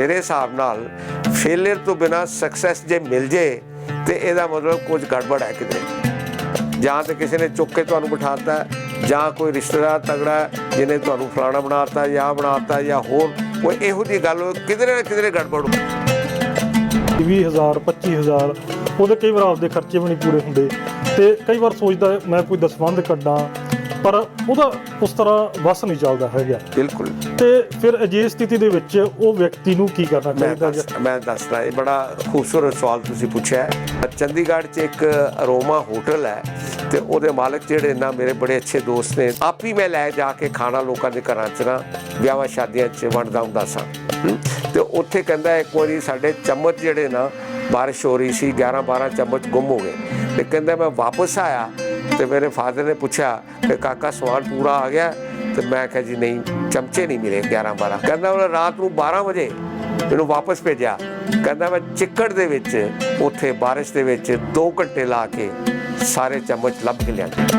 ਮੇਰੇ ਹਿਸਾਬ ਨਾਲ ਫੇਲਿਅਰ ਤੋਂ ਬਿਨਾ ਸਕਸੈਸ ਜੇ ਮਿਲ ਜੇ, ਤੇ ਇਹਦਾ ਮਤਲਬ ਕੁਝ ਗੜਬੜ ਹੈ ਕਿਤੇ। ਜਾਂ ਤੇ ਕਿਸੇ ਨੇ ਚੁੱਕ ਕੇ ਤੁਹਾਨੂੰ ਬਿਠਾਤਾ, ਜਾਂ ਕੋਈ ਰਿਸ਼ਤੇਦਾਰ ਤਗੜਾ ਜਿਹਨੇ ਤੁਹਾਨੂੰ ਫਲਾਣਾ ਬਣਾਤਾ, ਜਾਂ ਬਣਾਤਾ, ਜਾਂ ਹੋਰ ਕੋਈ ਇਹੋ ਜਿਹੀ ਗੱਲ ਕਿਧਰੇ ਨਾ ਕਿਧਰੇ ਗੜਬੜ ਹੋ 20000 25000 ਉਹਦੇ ਕਈ ਵਾਰ ਆਪਦੇ ਖਰਚੇ ਵੀ ਨਹੀਂ ਪੂਰੇ ਹੁੰਦੇ। ਤੇ ਕਈ ਵਾਰ ਸੋਚਦਾ, ਮੈਂ ਕੋਈ ਦਸਵੰਧ ਕੱਢਾਂ ਪਰ ਉਹਦਾ ਉਸ ਤਰ੍ਹਾਂ ਵਸ ਨਹੀਂ ਚੱਲਦਾ ਹੈਗਾ। ਬਿਲਕੁਲ। ਤੇ ਫਿਰ ਅਜਿਹੀ ਸਥਿਤੀ ਦੇ ਵਿੱਚ ਉਹ ਵਿਅਕਤੀ ਨੂੰ ਕੀ ਕਰਨਾ ਚਾਹੀਦਾ ਹੈ ਮੈਂ ਦੱਸਦਾ ਇਹ ਬੜਾ ਖੂਬਸੂਰਤ ਸਵਾਲ ਤੁਸੀਂ ਪੁੱਛਿਆ ਹੈ। ਚੰਡੀਗੜ੍ਹ 'ਚ ਇੱਕ ਅਰੋਮਾ ਹੋਟਲ ਹੈ ਤੇ ਉਹਦੇ ਮਾਲਕ ਜਿਹੜੇ ਨਾ ਮੇਰੇ ਬੜੇ ਅੱਛੇ ਦੋਸਤ ਨੇ ਆਪ ਹੀ ਮੈਂ ਲੈ ਜਾ ਕੇ ਖਾਣਾ ਲੋਕਾਂ ਦੇ ਘਰਾਂ 'ਚ ਨਾ ਵਿਆਹਾਂ ਸ਼ਾਦੀਆਂ 'ਚ ਵੰਡਦਾ ਹੁੰਦਾ ਸਾਂ। ਤੇ ਉੱਥੇ ਕਹਿੰਦਾ ਇੱਕ ਵਾਰੀ ਸਾਡੇ ਚਮਚ ਜਿਹੜੇ ਨਾ ਬਾਰਿਸ਼ ਹੋ ਰਹੀ ਸੀ 11 12 ਚਮਚ ਗੁੰਮ ਹੋ ਗਏ। ਤੇ ਕਹਿੰਦਾ ਮੈਂ ਵਾਪਸ ਆਇਆ ਤੇ ਮੇਰੇ ਫਾਦਰ ਨੇ ਪੁੱਛਿਆ ਕਿ ਕਾਕਾ ਸਵਾਲ ਪੂਰਾ ਆ ਗਿਆ ਤੇ ਮੈਂ ਕਿਹਾ ਜੀ ਨਹੀਂ, ਚਮਚੇ ਨਹੀਂ ਮਿਲੇ 11 12 ਕਹਿੰਦਾ ਉਹ ਰਾਤ ਨੂੰ 12 ਵਜੇ ਮੈਨੂੰ ਵਾਪਸ ਭੇਜਿਆ। ਕਹਿੰਦਾ ਮੈਂ ਚਿੱਕੜ ਦੇ ਵਿੱਚ, ਉੱਥੇ ਬਾਰਿਸ਼ ਦੇ ਵਿੱਚ 2 ਘੰਟੇ ਲਾ ਕੇ ਸਾਰੇ ਚਮਚ ਲੱਭ ਕੇ ਲਿਆਂਦੇ।